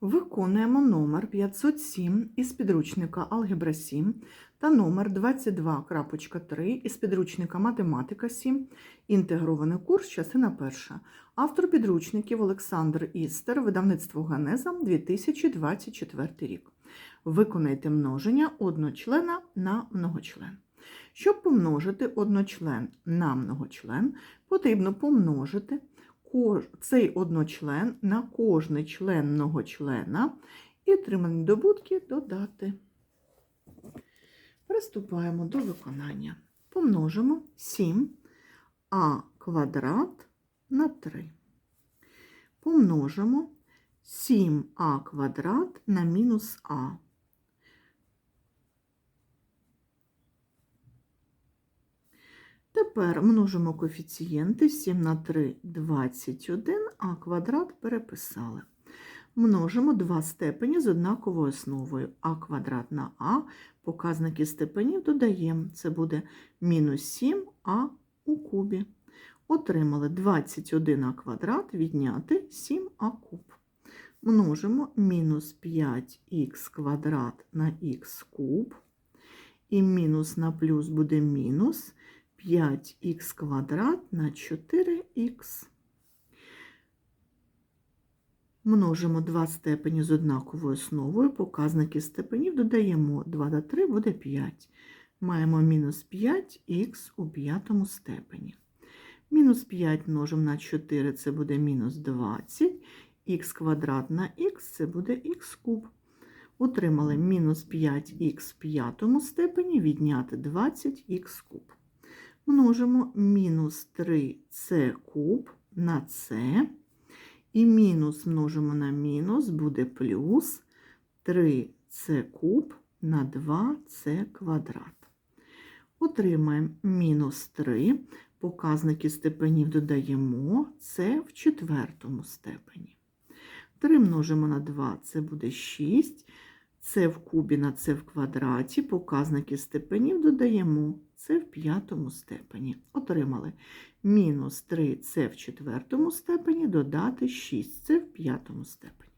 Виконуємо номер 507 із підручника Алгебра 7 та номер 22.3 із підручника Математика 7, інтегрований курс, частина перша. Автор підручників Олександр Істер, видавництво Ганеза, 2024 рік. Виконайте множення одночлена на многочлен. Щоб помножити одночлен на многочлен, потрібно помножити цей одночлен на кожний член многочлена і отримані добутки додати. Приступаємо до виконання. Помножимо 7а квадрат на 3. Помножимо 7а квадрат на мінус а. Тепер множимо коефіцієнти 7 на 3 – 21, а квадрат переписали. Множимо два степені з однаковою основою. а квадрат на а, показники степенів додаємо. Це буде мінус 7а у кубі. Отримали 21а квадрат відняти 7а куб. Множимо мінус 5х квадрат на х куб. І мінус на плюс буде мінус 5х квадрат на 4х. Множимо два степені з однаковою основою. Показники степенів додаємо 2 до 3 буде 5. Маємо мінус 5х у п'ятому степені. Мінус 5 множимо на 4 це буде мінус 20. х квадрат на х це буде х куб. Отримали мінус 5х в п'ятому степені відняти 20х куб множимо мінус 3c куб на c, і мінус множимо на мінус буде плюс 3c куб на 2c квадрат. Отримаємо мінус 3, показники степенів додаємо, це в четвертому степені. 3 множимо на 2, це буде 6. Це в кубі на це в квадраті, показники степенів додаємо, це в п'ятому степені. Отримали мінус 3 це в четвертому степені, додати 6 це в п'ятому степені.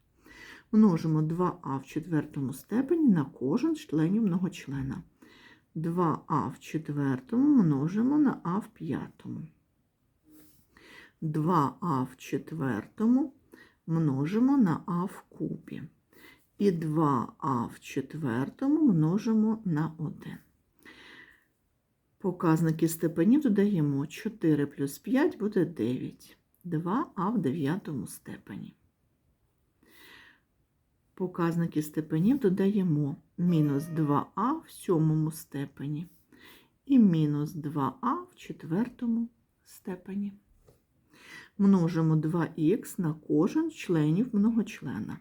Множимо 2а в четвертому степені на кожен членів многочлена. 2а в четвертому множимо на а в п'ятому. 2а в четвертому множимо на а в кубі і 2а в четвертому множимо на 1. Показники степенів додаємо 4 плюс 5 буде 9, 2а в дев'ятому степені. Показники степенів додаємо мінус 2а в сьомому степені і мінус 2а в четвертому степені. Множимо 2х на кожен членів многочлена.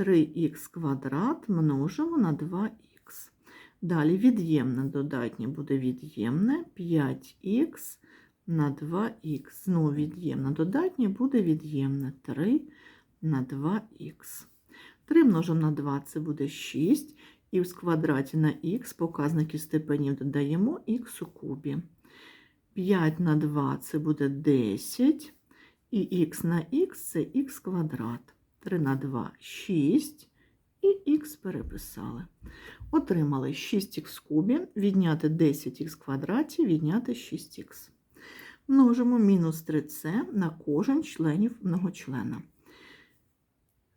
3х квадрат множимо на 2х. Далі від'ємне додатнє буде від'ємне 5х на 2х. Знову від'ємне додатнє буде від'ємне 3 на 2х. 3 множимо на 2 це буде 6. І в квадраті на х показники степенів додаємо х у кубі. 5 на 2 це буде 10. І х на х це х квадрат. 3 на 2 6 і х переписали. Отримали 6х в кубі, відняти 10х квадраті, відняти 6х. Множимо мінус 3c на кожен членів многочлена.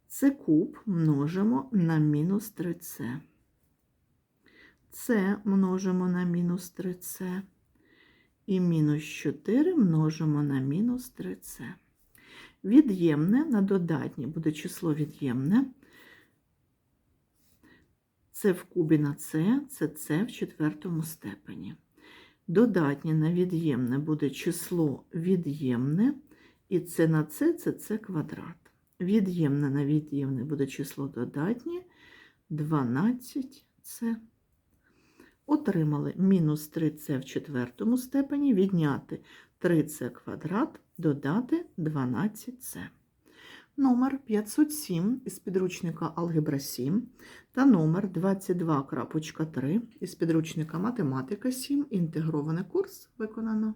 Це куб множимо на мінус 3c. Це множимо на мінус 3c. І мінус 4 множимо на мінус 3c. Від'ємне на додатнє буде число від'ємне. Це в кубі на С, це С в четвертому степені. Додатнє на від'ємне буде число від'ємне, і це на С це С квадрат. Від'ємне на від'ємне буде число додатнє 12С. Отримали мінус 3С в четвертому степені, відняти 3c квадрат, додати 12С. Номер 507 із підручника Алгебра 7 та номер 22.3 із підручника Математика 7. Інтегрований курс виконано.